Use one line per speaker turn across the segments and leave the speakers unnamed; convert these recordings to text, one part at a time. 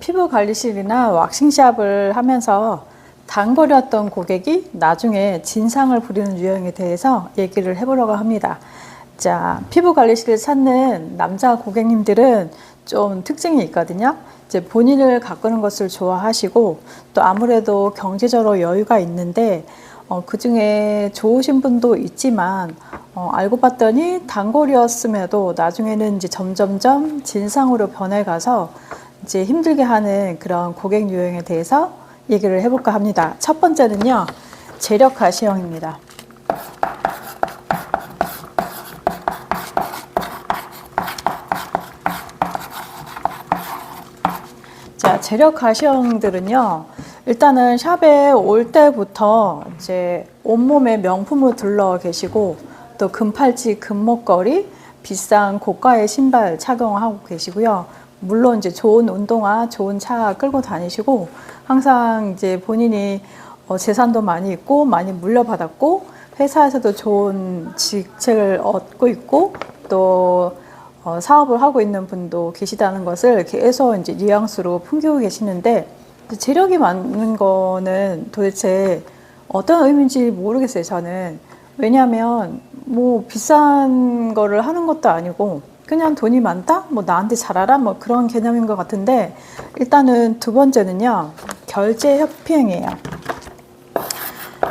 피부 관리실이나 왁싱샵을 하면서 단거리였던 고객이 나중에 진상을 부리는 유형에 대해서 얘기를 해보려고 합니다. 자, 피부 관리실을 찾는 남자 고객님들은 좀 특징이 있거든요. 이제 본인을 가꾸는 것을 좋아하시고 또 아무래도 경제적으로 여유가 있는데 어, 그 중에 좋으신 분도 있지만 어, 알고 봤더니 단골이었음에도 나중에는 이제 점점점 진상으로 변해가서 이제 힘들게 하는 그런 고객 유형에 대해서 얘기를 해볼까 합니다. 첫 번째는요, 재력 가시형입니다. 자, 재력 가시형들은요, 일단은 샵에 올 때부터 이제 온몸에 명품을 둘러 계시고, 또 금팔찌, 금목걸이, 비싼 고가의 신발 착용하고 계시고요. 물론 이제 좋은 운동화, 좋은 차 끌고 다니시고, 항상 이제 본인이 어, 재산도 많이 있고, 많이 물려받았고, 회사에서도 좋은 직책을 얻고 있고, 또 어, 사업을 하고 있는 분도 계시다는 것을 계속 이제 뉘앙스로 풍기고 계시는데 재력이 많은 거는 도대체 어떤 의미인지 모르겠어요. 저는 왜냐하면 뭐 비싼 거를 하는 것도 아니고 그냥 돈이 많다, 뭐 나한테 잘하라, 뭐 그런 개념인 것 같은데 일단은 두 번째는요 결제 협피행이에요.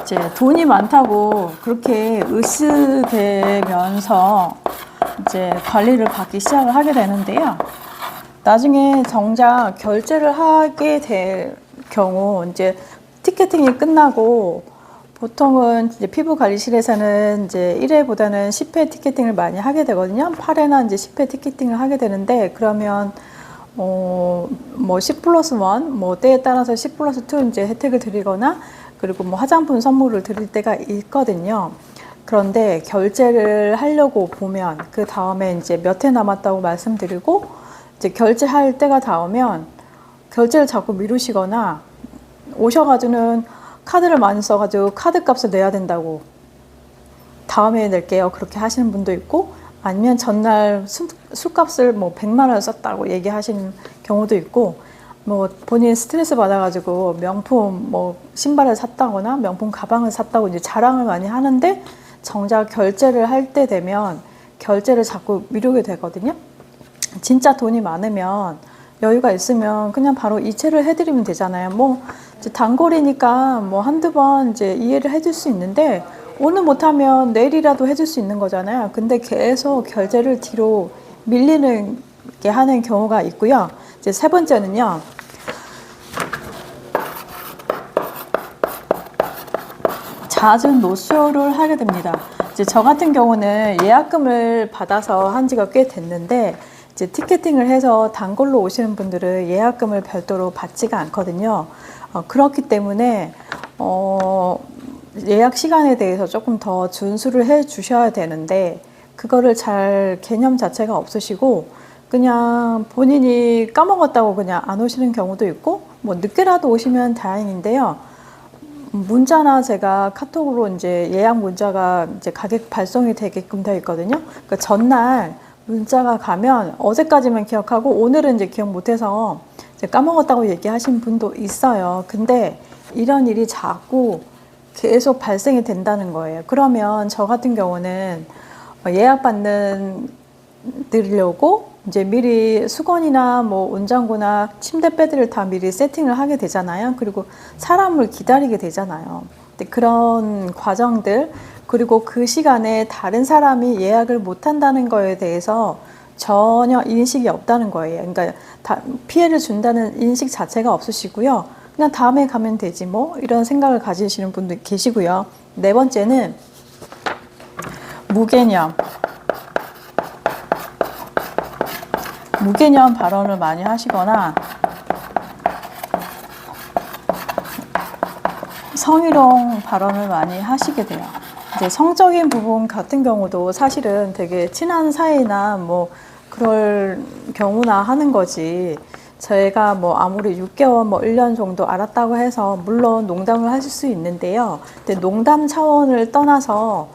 이제 돈이 많다고 그렇게 으스대면서 이제 관리를 받기 시작을 하게 되는데요. 나중에 정작 결제를 하게 될 경우 이제 티켓팅이 끝나고 보통은 이제 피부 관리실에서는 이제 1회보다는 10회 티켓팅을 많이 하게 되거든요. 8회나 이제 10회 티켓팅을 하게 되는데 그러면 어뭐10 플러스 1, 뭐 때에 따라서 10 플러스 2 이제 혜택을 드리거나 그리고 뭐 화장품 선물을 드릴 때가 있거든요. 그런데 결제를 하려고 보면 그 다음에 이제 몇 회 남았다고 말씀드리고 이제 결제할 때가 닿으면 결제를 자꾸 미루시거나 오셔가지고는 카드를 많이 써가지고 카드 값을 내야 된다고 다음에 낼게요 그렇게 하시는 분도 있고 아니면 전날 술, 술값을 뭐 100만 원 썼다고 얘기하시는 경우도 있고 뭐 본인 스트레스 받아가지고 명품 뭐 신발을 샀다거나 명품 가방을 샀다고 이제 자랑을 많이 하는데 정작 결제를 할 때 되면 결제를 자꾸 미루게 되거든요. 진짜 돈이 많으면 여유가 있으면 그냥 바로 이체를 해드리면 되잖아요. 뭐 이제 단골이니까 뭐 한두 번 이제 이해를 해줄 수 있는데 오늘 못하면 내일이라도 해줄 수 있는 거잖아요. 근데 계속 결제를 뒤로 밀리는 게 하는 경우가 있고요. 이제 세 번째는요. 잦은 노쇼를 하게 됩니다. 이제 저 같은 경우는 예약금을 받아서 한 지가 꽤 됐는데 이제 티켓팅을 해서 단골로 오시는 분들은 예약금을 별도로 받지가 않거든요. 어, 그렇기 때문에 어, 예약 시간에 대해서 조금 더 준수를 해 주셔야 되는데 그거를 잘 개념 자체가 없으시고 그냥 본인이 까먹었다고 그냥 안 오시는 경우도 있고 뭐 늦게라도 오시면 다행인데요. 문자나 제가 카톡으로 이제 예약 문자가 이제 가격 발송이 되게끔 되어 있거든요. 그 전날 문자가 가면 어제까지만 기억하고 오늘은 이제 기억 못해서 까먹었다고 얘기하신 분도 있어요. 근데 이런 일이 자꾸 계속 발생이 된다는 거예요. 그러면 저 같은 경우는 예약 받는 드리려고 이제 미리 수건이나 뭐 온장구나 침대 배드를 다 미리 세팅을 하게 되잖아요. 그리고 사람을 기다리게 되잖아요. 그런 과정들 그리고 그 시간에 다른 사람이 예약을 못 한다는 거에 대해서 전혀 인식이 없다는 거예요. 그러니까 다 피해를 준다는 인식 자체가 없으시고요. 그냥 다음에 가면 되지 뭐 이런 생각을 가지시는 분들 계시고요. 네 번째는 무개념. 무개념 발언을 많이 하시거나 성희롱 발언을 많이 하시게 돼요. 이제 성적인 부분 같은 경우도 사실은 되게 친한 사이나 뭐 그럴 경우나 하는 거지. 저희가 뭐 아무리 6개월 뭐 1년 정도 알았다고 해서 물론 농담을 하실 수 있는데요. 근데 농담 차원을 떠나서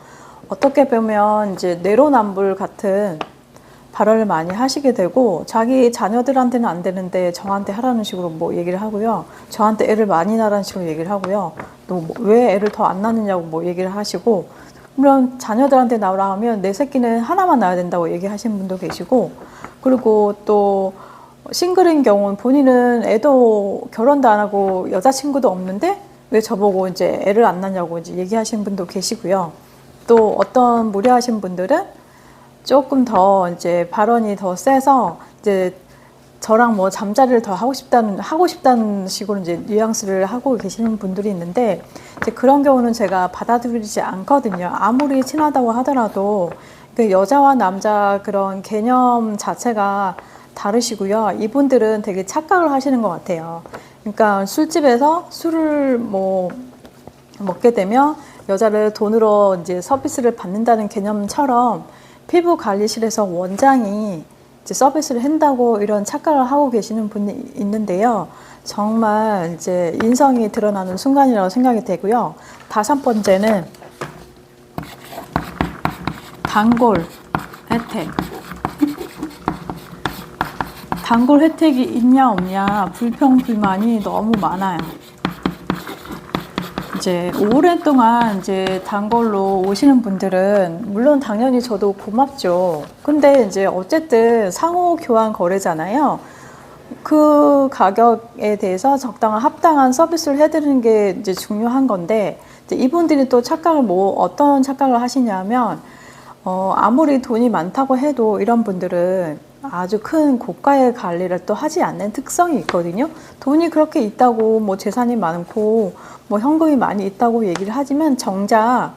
어떻게 보면 이제 내로남불 같은 발언을 많이 하시게 되고 자기 자녀들한테는 안 되는데 저한테 하라는 식으로 뭐 얘기를 하고요. 저한테 애를 많이 낳으라는 식으로 얘기를 하고요. 또 왜 애를 더 안 낳느냐고 뭐 얘기를 하시고 물론 자녀들한테 나오라 하면 내 새끼는 하나만 낳아야 된다고 얘기하시는 분도 계시고 그리고 또 싱글인 경우는 본인은 애도 결혼도 안 하고 여자친구도 없는데 왜 저보고 이제 애를 안 낳냐고 이제 얘기하시는 분도 계시고요. 또 어떤 무례하신 분들은 조금 더 이제 발언이 더 세서 이제 저랑 뭐 잠자리를 더 하고 싶다는 하고 싶다는 식으로 이제 뉘앙스를 하고 계시는 분들이 있는데 이제 그런 경우는 제가 받아들이지 않거든요. 아무리 친하다고 하더라도 그 여자와 남자 그런 개념 자체가 다르시고요. 이분들은 되게 착각을 하시는 것 같아요. 그러니까 술집에서 술을 뭐 먹게 되면 여자를 돈으로 이제 서비스를 받는다는 개념처럼 피부 관리실에서 원장이 서비스를 한다고 이런 착각을 하고 계시는 분이 있는데요. 정말 이제 인성이 드러나는 순간이라고 생각이 되고요. 다섯 번째는 단골 혜택. 단골 혜택이 있냐 없냐 불평 불만이 너무 많아요. 이제 오랫동안 이제 단골로 오시는 분들은 물론 당연히 저도 고맙죠. 근데 이제 어쨌든 상호 교환 거래잖아요. 그 가격에 대해서 적당한 합당한 서비스를 해드리는 게 이제 중요한 건데 이제 이분들이 또 착각을 뭐 어떤 착각을 하시냐면 어, 아무리 돈이 많다고 해도 이런 분들은 아주 큰 고가의 관리를 또 하지 않는 특성이 있거든요. 돈이 그렇게 있다고 뭐 재산이 많고 뭐 현금이 많이 있다고 얘기를 하지만 정작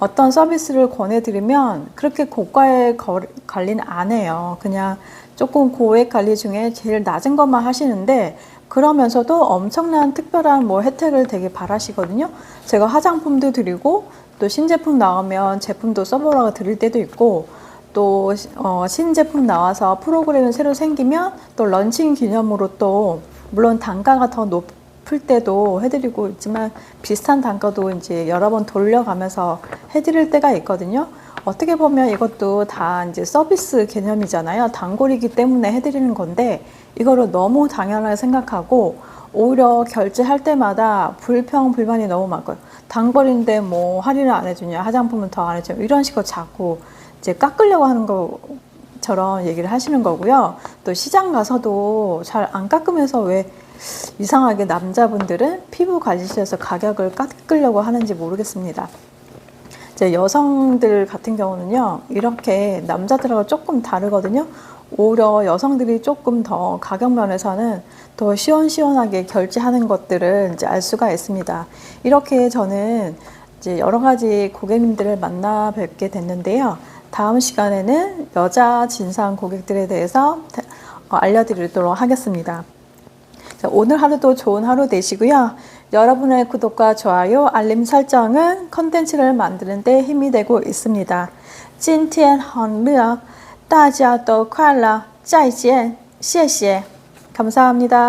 어떤 서비스를 권해드리면 그렇게 고가의 거- 관리는 안 해요. 그냥 조금 고액 관리 중에 제일 낮은 것만 하시는데 그러면서도 엄청난 특별한 뭐 혜택을 되게 바라시거든요. 제가 화장품도 드리고 또 신제품 나오면 제품도 써보라고 드릴 때도 있고 또 어, 신제품 나와서 프로그램이 새로 생기면 또 런칭 기념으로 또 물론 단가가 더 높을 때도 해드리고 있지만 비슷한 단가도 이제 여러 번 돌려가면서 해드릴 때가 있거든요. 어떻게 보면 이것도 다 이제 서비스 개념이잖아요. 단골이기 때문에 해드리는 건데 이거를 너무 당연하게 생각하고 오히려 결제할 때마다 불평 불만이 너무 많고요. 단골인데 뭐 할인을 안 해주냐, 화장품은 더 안 해주냐 이런 식으로 자꾸 이제 깎으려고 하는 것처럼 얘기를 하시는 거고요. 또 시장 가서도 잘 안 깎으면서 왜 이상하게 남자분들은 피부 관리실에서 가격을 깎으려고 하는지 모르겠습니다. 이제 여성들 같은 경우는요, 이렇게 남자들하고 조금 다르거든요. 오히려 여성들이 조금 더 가격 면에서는 더 시원시원하게 결제하는 것들을 이제 알 수가 있습니다. 이렇게 저는 이제 여러 가지 고객님들을 만나 뵙게 됐는데요. 다음 시간에는 여자 진상 고객들에 대해서 어, 알려드리도록 하겠습니다. 자, 오늘 하루도 좋은 하루 되시고요. 여러분의 구독과 좋아요, 알림 설정은 컨텐츠를 만드는 데 힘이 되고 있습니다. 今天很热，大家都快乐，再见，谢谢， 감사합니다.